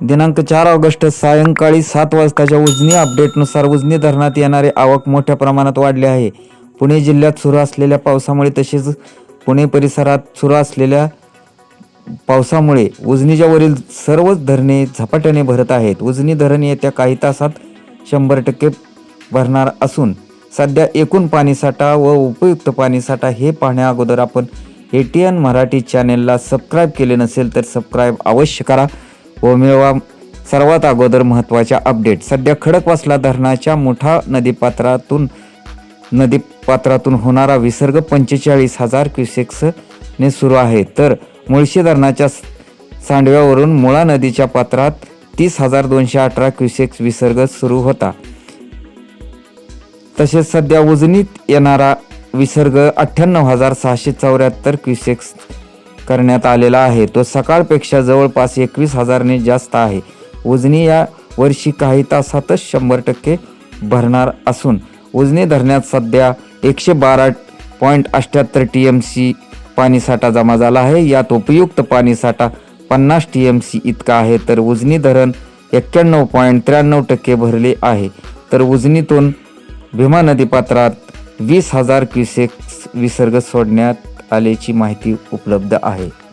दिनांक चार ऑगस्ट सायंकाळी सात वाजताच्या उजनी अपडेटनुसार उजनी धरणात येणारे आवक मोठ्या प्रमाणात वाढली आहे. पुणे जिल्ह्यात सुरू असलेल्या पावसामुळे तसेच पुणे परिसरात सुरू असलेल्या पावसामुळे उजनीच्या वरील सर्वच धरणे झपाट्याने भरत आहेत. उजनी धरण येत्या काही तासात शंभर टक्के भरणार असून सध्या एकूण पाणीसाठा व उपयुक्त पाणीसाठा हे पाहण्या अगोदर आपण ए टी एन मराठी चॅनेलला सबस्क्राईब केले नसेल तर सबस्क्राईब अवश्य करा. व मिळवा सर्वात अगोदर महत्त्वाच्या अपडेट. सध्या खडकवासला धरणाच्या मोठा नदीपात्रातून नदीपात्रातून होणारा विसर्ग पंचेचाळीस हजार क्युसेक्सने सुरू आहे. तर मुळशी धरणाच्या सांडव्यावरून मुळा नदीच्या पात्रात तीस हजार दोनशे अठरा क्युसेक्स विसर्ग सुरू होता. तसेच सध्या उजनीत येणारा विसर्ग अठ्ठ्याण्णव हजार सहाशे चौऱ्याहत्तर क्युसेक्स करण्यात आलेला आहे. तो सकाळपेक्षा जवळपास एकवीस हजारने जास्त आहे. उजनी या वर्षी काही तासातच शंभर टक्के भरणार असून उजनी धरणात सध्या एकशे बारा पॉईंट अठ्ठ्याहत्तर टी एम सी पाणीसाठा जमा झाला आहे. यात उपयुक्त पाणीसाठा पन्नास टी एम सी इतका आहे. तर उजनी धरण एक्क्याण्णव पॉईंट त्र्याण्णव टक्के भरले आहे. तर उजनीतून भीमा नदीपात्रात वीस हजार क्युसेक्स विसर्ग सोडण्यात आल्याची माहिती उपलब्ध आहे.